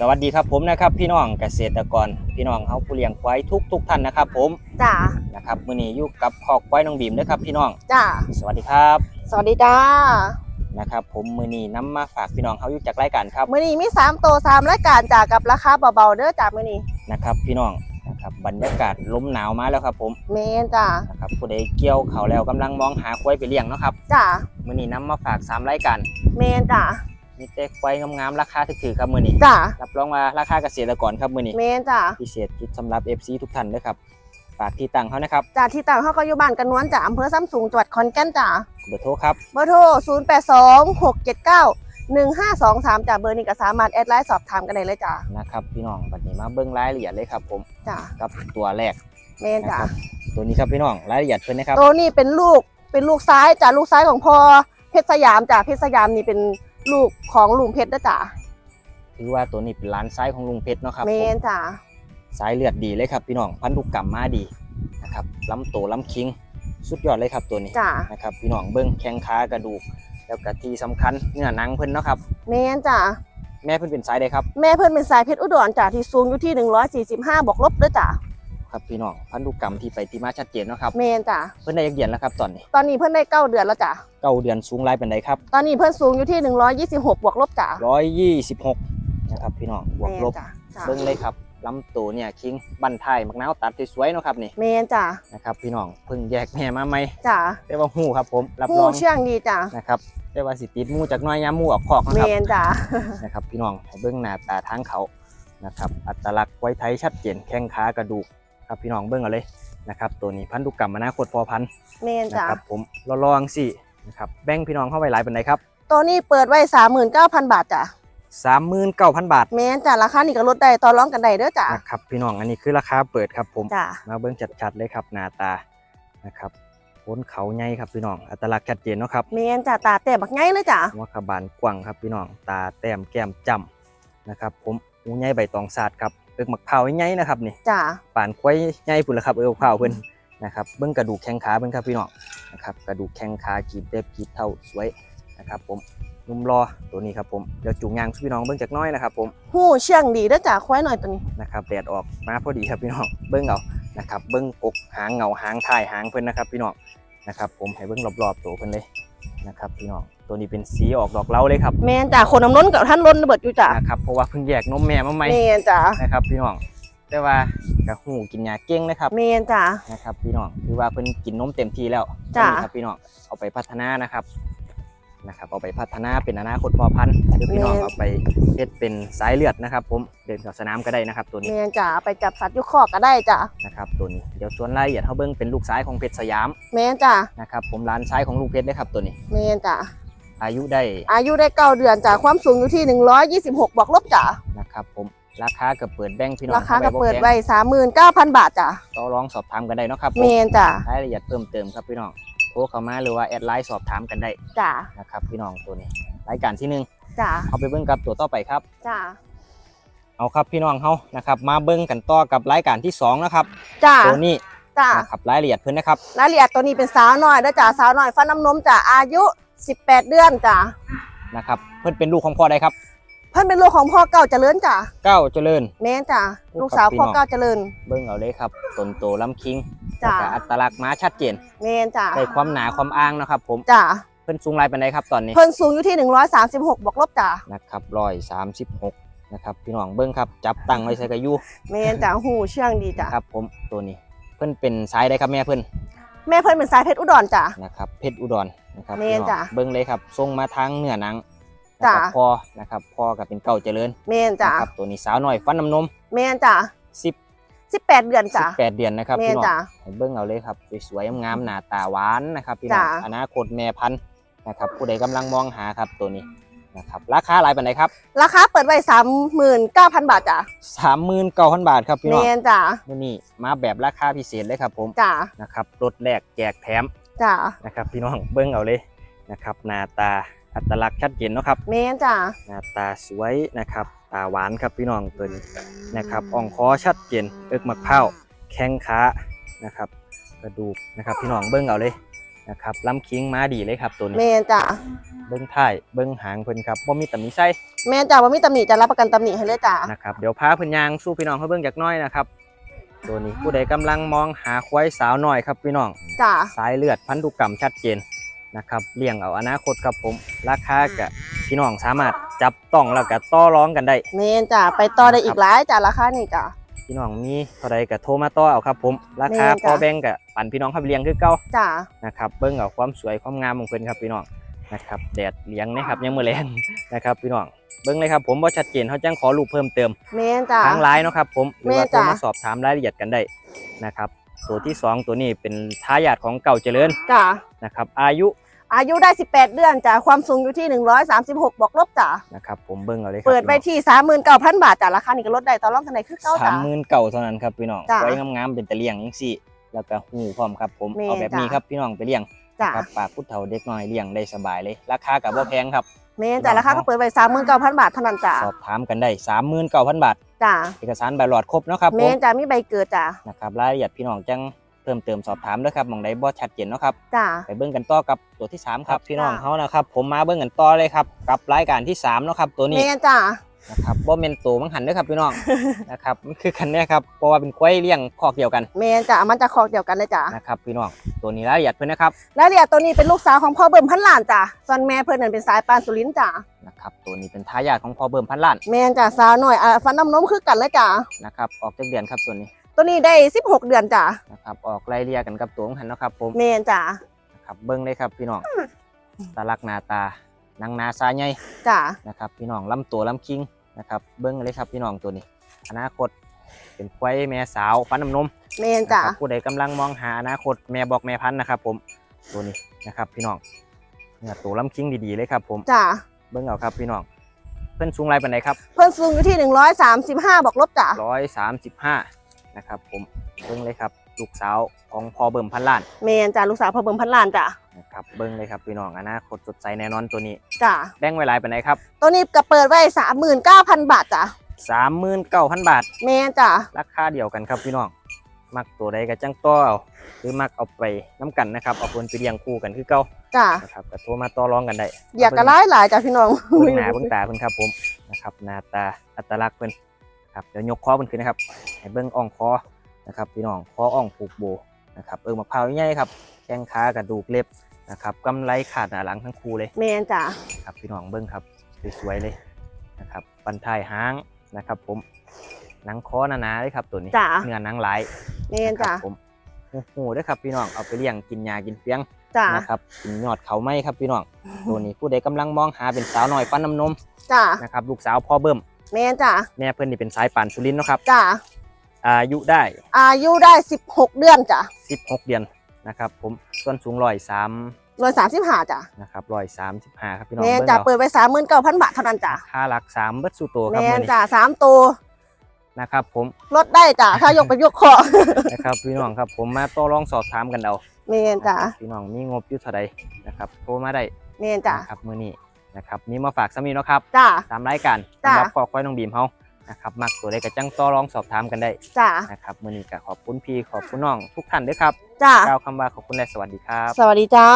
สวัสดีครับผมนะครับ พี่น้องเกษตรกรพี่น้องเฮาผู้เลี้ยงควายทุกทุกๆท่านนะครับ ผมจ้านะครับมื้อนี้อยู่กับคอกควายน้องบีมเด้อครับ พี่น้องจ้าสวัสดีครับ สวัสดีจ้านะครับ ผมมื้อนี้นํมาฝากพี่น้องเฮาอยู่จากรายการครับมื้อนี้มี3โตว3รายการจ้ากับราคาเบาๆเด้อจ้ามื้อนี้นะครับ พี่น้องนะครับบรรยากาศลมหนาวมาแล้วครับ ผมแม่นจ้านะครับผู้ใดเกี่ยวเขาวแล้วกำลังมองหาควายไปเลี้ยงเนาะครับจ้ามื้อนี้นํมาฝากสามรายการแม่นจ้า มีแต่ควายงามๆราคาถูกๆครับมื้อนี้จ้ารับรองว่าราคาเกษตรกรครับมื้อนี้แม่นจ้าพิเศษจุดสำหรับ FC ทุกท่านด้วยครับฝากที่ตั้งเขานะครับจ้าที่ต่างเฮาก็อยู่บ้านกันนวลจ้าอำเภอซ้ำสูงจังหวัดขอนแก่นจ้าเบอร์โทรครับเบอร์โทร0826791523จ้าเบอร์นี้ก็สามารถแอดไลน์สอบถามกันได้เลยจ้านะครับพี่น้องบัดนี้มาเบิ้งรายละเอียดเลยครับผมจ้ากับตัวแรกแม่นนะจ้าครับตัวนี้ครับพี่น้องรายละเอียดเพิ่นนะครับตัวนี้เป็นลูกเป็นลูกซ้ายจ้าลูกซ้ายของพ่อเพชรสยามจ้าเพชรสยามนี่เป็น ลูกของลุงเพชรนะจ้าถือว่าตัวนี้เป็นร้านซ้ายของลุงเพชรเนาะครับแม่ผมนจ้าสายเลือดดีเลยครับ พี่น้องพันธุกรรมมาดีนะครับลำโตลำคิง สุดยอดเลยครับตัวนี้จ้านะครับพี่น้องเบิ้งแข้งขากระดูก แล้วก็ที่สำคัญเนื้อหนังเพิ่นเนาะครับแม่นจ้าแม่เพิ่นเป็นสายใดครับ แม่เพิ่นเป็นสายเพชรอุดรจ้ะที่สูงอยู่ที่ 145บวกลบเด้อจ้ะ ครับพี่น้องพันธุกรรมที่ไปที่มาชัดเจนเนาะครับแม่นจ้ะเพิ่นได้ยักเดือนแล้วครับตอนนี้ตอนนี้เพิ่นได้เก้าเดือนแล้วจ้ะเก้าเดือนสูงไรเป็นไดครับตอนนี้เพิ่นสูงอยู่ที่ 126 บวกลบจ้ะร้อยยี่สิบหกนะครับพี่น้องบวกแม่นลบจ้ะจ้ะเบิ้งเลยครับลำตัวเนี่ยคิงบันทายมักนาวตัดสวยๆเนาะครับนี่แม่นจ้ะนะครับพี่น้องเพิ่งแยกแม่มาใหม่จ้ะได้ว่าหูครับผมรับรผู้องเชื่องดีจ้ะนะครับได้ว่าสิติดหมูจากหน้อยย้ำหมูออกคอกนะคแม่รับนจ้ะนะครับพี่น้องให้เบิ้งหน้าตาทางเขานะครับอัตลักษณ์ไว้ไทยชัดเจนแข้งขากระดูก ครับพี่น้องเบิ้งเอาเลยนะครับตัวนี้พันธุกรรมอนาคตพอพันธุ์แม่นนะจ้ะครับผมรอลองสินะครับแบ่งพี่น้องเข้าไปหลายเป็นไดครับตัวนี้เปิดไว้39,000บาทจ้ะสามหมื่นเก้าพันบาทแม่นจ้ะราคานี่ก็ลดได้ต่อรองกันได้เด้อจ้ะนะครับพี่น้องอันนี้คือราคาเปิดครับผม จ้ะมาเบิ้งชัดๆเลยครับหน้าตานะครับโคนเขาใหญ่ครับพี่น้อง อัตลักษณ์ชัดเจนเนาะครับแม่นจ้ะตาแต้มบักไงเลยจ้ะหัวขบานกว้างครับพี่น้อง ตาแต้มแก้มจ้ำนะครับ ผมหูใหญ่ใบตองสาดครับ เอิกมักเผาวใหญ่นะครับนี่จ้ะป่านควายใหญ่พุ่นละครับเอิกมักเผาวเพิ่นนะครับเบิ้งกระดูกแข้งขาเพิ่นครับพี่น้องนะครับกระดูกแข้งขากีบเด็บกีบเท่าสวยนะครับผมนุ่มรอตัวนี้ครับผมเดี๋ยวจูงยางสู่พี่น้องเบิ้งจากหน้อยนะครับผมผู้เชื่องดีเด้อจ้ะควายหน่อยตัวนี้นะครับแดดออกมาพอดีครับพี่น้องเบิ้งเอานะครับเบิ้งกกหางเงาหางท้ายหางเพิ่นนะครับพี่น้องนะครับผมให้เบิ้งรอบๆตัวเพิ่นเลยนะครับพี่น้อง ตัวนี้เป็นสีออกดอกเหล้าเลยครับแม่นจ้ะคนน้ำล้นกับท่านล้นระเบิดอยู่จ้ะนะครับเพราะว่าเพิ่งแยกนมแม่มาใหม่แม่นจ้ะนะครับพี่น้องแต่ว่ากระหูกินยาเก่งนะครับแม่นจ้ะนะครับ พี่น้องคือว่าเพิ่นกินนมเต็มที่แล้วจ้ะตอนนี้ครับพี่น้องเอาไปพัฒนานะครับนะครับเอาไปพัฒนาเป็นอนาคตพอพันธุ์หรือพี่น้องเอาไปเฮ็ดเป็นสายเลือดนะครับ ผมเดินกับสนามก็ได้นะครับ ตัวนี้แม่นจ้ะไปจับสัตว์อยุคอกก็ได้จ้ะนะครับตัวนี้เดี๋ยวส่วนรายละเอียดเฮาเบิ่งเป็นลูกซ้ายของเพชรสยามแม่นจ้ะนะครับผมร้านซ้ายของลุงเพชรเลยครับตัวนี้แม่นจ้ะ อายุได้อายุได้เก้าเดือนจ้ะความสูงอยู่ที่ 126 บวกลบจ้ะนะครับผมราคาก็เปิดแบ่งพี่น้องราคาก็ข้บ่เปิดแพงไว้39,000 บาทจ้ะก็ลองสอบถามกันได้เนาะครับผมแม่นจ้ะรายละเอียดเพิ่มเติมครับพี่น้องโทรเข้ามาหรือว่าแอดไลน์สอบถามกันได้จ้ะนะครับพี่น้องตัวนี้รายการที่หนึ่งจ้ะเอาไปเบิ้งกับตัวต่อไปครับจ้ะเอาครับพี่น้องเฮานะครับมาเบิ้งกันต่อกับรายการที่สองนะครับจ้ะตัวนี้จ้ะนะครับรายละเอียดเพิ่นนะครับรายละเอียดตัวนี้เป็นสาวน้อยเด้อจ้ะสาวน้อยฟันน้ำนมจ้ะอายุ 18 เดือนจ้ะนะครับ เพิ่นเป็นลูกของพ่อใดครับเพิ่นเป็นลูกของพ่อเก่าเจริญจ้ะเก้าเจริญ แม่นจ้ะโอ้ลูกสาวครับพี่พ่อน้องเก่าเจริญ เบิ้งเอาเลยครับตนโตลำคิงจ้ะแล้วก็อัตลักษณ์มาชัดเจนแม่นจ้ะได้ความหนาความอ้างนะครับ ผมจ้ะเพิ่นสูงรายปานใดครับตอนนี้เพิ่นสูงอยู่ที่ 136 บวกลบจ้ะนะครับร้อยสามสิบหกนะครับพี่น้องเบิ้งครับ จับตั้งไว้ใส่กระยูแม่นจ้ะหูเชื่องดีจ้ะครับ ผมตัวนี้เพิ่นเป็นสายใดครับแม่เพิ่นแม่เพิ่นเป็นสายเพชรอุดรจ้ะนะครับเพชรอุดร นะครับแม่นพี่น้องจ้ะเบิ้งเลยครับทรงมาทางเหนือหนังจ้ะนะครับพ่อนะครับพ่อกับเป็นเก่าเจริญแม่นจ้ะนะครับตัวนี้สาวน้อยฟันน้ำนมแม่นจ้ะสิบ18เดือนจ้ะแปดเดือนนะครับแม่พี่นน้องจ้ะให้เบิ้งเอาเลยครับสวยๆงามๆหน้าตาหวานนะครับพี่น้องจ้ะ อนาคตแม่พันธุ์นะครับผู้ใดกำลังมองหาครับตัวนี้นะครับราคาหลายปานใดครับราคาเปิดไว้39,000บาทจ้ะสามหมื่นเก้าพันบาทครับพี่น้องแม่นจ้ะมื้อนี้มาแบบราคาพิเศษเลยครับผม จ้ะนะครับรถแรกแจกแถม จ้ะนะครับพี่น้องเบิ้งเอาเลยนะครับหน้าตาอัตลักษณ์ชัดเจนเนาะครับแม่นจ้ะหน้าตาสวยนะครับตาหวานครับพี่น้องตัวนี้นะครับอ่องคอชัดเจนเอิกมะพร้าวแข้งขานะครับกระดูกนะครับพี่น้องเบิ้งเอาเลยนะครับลำคิงมาดีเลยครับตัวนี้แม่นจ้ะเบิ้งท้ายเบิ้งหางเพิ่นครับบ่มีตำหนิไส้แม่นจ้ะว่ามีตำหนิจะรับประกันตำหนิให้เลยจ้ะนะครับเดี๋ยวพาเพิ่นยางสู้พี่น้องเขาเบิ่งจักหน้อยนะครับ ตัวนี้ผู้ใดกำลังมองหาควายสาวน้อยครับพี่น้องจ้ะสายเลือดพันธุกรรมชัดเจนนะครับเลี้ยงเอาอนาคตครับผมราคากับพี่น้องสามารถจับต้องแล้วก็ต่อร้องกันได้แม่นจ้ะไปต่อได้อีกหลายจ้ะราคานี่จ้ะพี่น้องมีเท่าใดก็โทรมาต่อเอาครับ ผมราคาแม่นพจ้ะอแบ่งกับปั่นพี่น้องครับเลี้ยงคือเก่าจ้ะนะครับเบิ่งเอาความสวยความงามของเพิ่นครับพี่น้องนะครับแดดเลี้ยงนะครับยังมือแรงนะครับพี่น้อง เบิ่งเลยครับผมบ่ชัดเจนเขาจังขอรูปเพิ่มเติมแม่นจ้ะทางไลน์เนาะครับผมหรือว่าแม่โทรจ้ะ มาสอบถามรายละเอียดกันได้นะครับตัวที่สองตัวนี้เป็นทายาทของเก่าเจริญจ้ะนะครับอายุอายุได้ 18 เดือนจ้ะความสูงอยู่ที่ 136 บวกลบจ้ะนะครับผมเบิ่งเอาเลยครับเปิดไว้ที่ 39,000 บาทจ้ะราคานี่ก็ลดได้ต่อรองกันได้คือเก่าสาจ้ะมหมื่นเก่าเท่านั้นครับพี่น้องจ้ะไว้งามๆเป็นตะเลียงจังซี่แล้วก็หูพร้อมครับผมแม่เอาแบบนี้จ้ะครับพี่น้องไปเลี้ยง จ้ะครับปากพุทธเฒ่าเด็กน้อยเลี้ยงได้สบายเลย ราคากับบ่แพงครับ แม่นจ้ะราคาก็เปิดไว้39,000บาทเท่านั้นจ้ะสอบถามกันได้39,000บาท จ้ะเอกสารใบหลอดครบเนาะครับผแม่มนจ้ะมีใบเกิดจ้ะนะครับรายละเอียดพี่น้องจังเพิ่มเติมสอบถามด้วยครับหมองใดบ่ชัดเจนเนาะครับ จ้ะ ไปเบิ่งกันต่อกับตัวที่ 3 ครับจ้ะพี่น้องเขานะครับ ผมมาเบิ่งกันต่อเลยครับ กับรายการที่3เนาะครับตัวนี้ แม่นจ้ะ นะครับบ่แม่นตัวมังหันเด้อครับพี่น้อง นะครับมันคือกันแน่ครับเพราะว่าเป็นควายเลี้ยงคอกเดียวกันแม่นจ้ะมันจะคอกเดียวกันเลยจ้ะนะครับพี่น้องตัวนี้รายละเอียดเพิ่นนะครับแล้วเรียตัวนี้เป็นลูกสาวของพ่อเบิ่มพันล้านจ้ะส่วนแม่เพิ่นนั่นเป็นสายปานสุรินทร์จ้ะนะครับตัวนี้เป็นทายาทของพ่อเบิ่มพันล้านแม่นจ้ะสาวหน่อยอะฟันน้ำนมคือกันเลยจ้ะนะครับออกจากเดือนครับตัวนี้ ตัวนี้ได้ 16 เดือนจ้ะนะครับออกไล่เลี่ยกันกับตัวของหันเนาะครับผมแม่นจ้ะนะครับเบิ่งเลยครับพี่น้องตาลักหน้าตา นางนาซาใหญ่จ้ะนะครับพี่น้องลำตัวลำคิงนะครับเบิ้งเลยครับพี่น้องตัวนี้ อนาคตเป็นควายแม่สาวฟันน้ำนมแม่นจ้ะนะครับผู้ใดกำลังมองหาอนาคตแม่บอกแม่พันธุ์นะครับ ผมตัวนี้นะครับพี่น้องเนี่ยตัวลำคิงดีๆเลยครับ ผมจ้ะเบิ้งเอาครับพี่น้อง เพิ่นสูงไรปานใดครับเพิ่นสูงอยู่ที่ 135บวกลบจ้ะร้อยสามสิบห้านะครับผมเบิ้งเลยครับลูกสาวของพอเบิ่มพันล้านแม่นจ้ะลูกสาวพ่อเบิ่มพันล้านจ้ะ นะครับเบิ้งเลยครับพี่น้องอนาคตสดใสแน่นอนตัวนี้จ้ะแบ่งไว้หลายปานใดครับ ตัวนี้ก็เปิดไว้39,000บาทจ้ะสามหมื่นเก้าพันบาทแม่นจ้ะราคาเดียวกันครับพี่น้องมักตัวใดก็จังต่อเอาหรือมักเอาไปน้ำกันนะครับเอาเพิ่นไปเลี้ยงคู่กันคือเก่าจ้ะนะครับก็โทรมาต่อรองกันได้อยากกระไล่หลายจ้ะพี่น้องเบิ่งหน้าเบิ่งตาเพิ่นครับผมนะครับหน้าตาอัตลักษณ์เพิ่นครับเดี๋ยวยกคอเพิ่นขึ้นนะครับให้เบิ่งอ่องคอนะครับพี่น้องคออ่องผูกโบนะครับเอิงมะพร้าวใหญ่ครับแข้งขากระดูกเล็บ นะครับกำไรขาดหน้าหลังทั้งคู่เลยแม่นจ้ะครับพี่น้องเบิ่งครับสวยๆเลยนะครับปันท้ายหางนะครับ ผมหนังคอหนาๆเลยครับตัวนี้จ้ะเนื้อหนังหลายแม่นจ้ะครับผมโอ้โหด้วยครับพี่น้องเอาไปเลี้ยงกินยากินเฟียงจ้ะนะครับกินยอดเขาไหมครับพี่น้องตัวนี้ผู้ใดกำลังมองหาเป็นสาวน้อยปั้นน้ำนมจ้ะนะครับลูกสาวพ่อเบิ่มแม่นจ้ะแม่เพิ่นนี่เป็นสายป่านสุรินทร์เนาะครับจ้ะอายุได้ อายุได้ 16 เดือนจ้ะ16 เดือน นะครับผมส่วนสูงร้อยสาม135จ้ะนะครับร้อยสามสิบห้าครับพี่น้องแม่นเบิ่งจ้ะเอาเปิดไว้39,000บาทเท่านั้นจ้ะค่าหลักสามเบิดสู่ตัวครับแม่มื้นอนี้จ้ะสามตัวนะครับผมลดได้จ้ะถ้ายกไปยกคอนะครับพี่น้องครับผมมาต่อรองสอบถามกันเอาแม่นจ้ะนะครับพี่น้องมีงบอยู่เท่าใดนะครับโทรมาได้แม่นจ้ะนะครับมื้อนี้นะครับมีมาฝากสามีเนาะครับจ้ะตามรายการจ้ะสำหรับคอควายน้องบีมเฮา นะครับมักตัวใดก็จังต่อรองสอบถามกันได้จ้ะนะครับมื้อนี้ก็ขอบคุณพี่ขอบคุณน้องทุกท่านด้วยครับจ้ะกล่าวคำว่าขอบคุณและสวัสดีครับ สวัสดีจ้า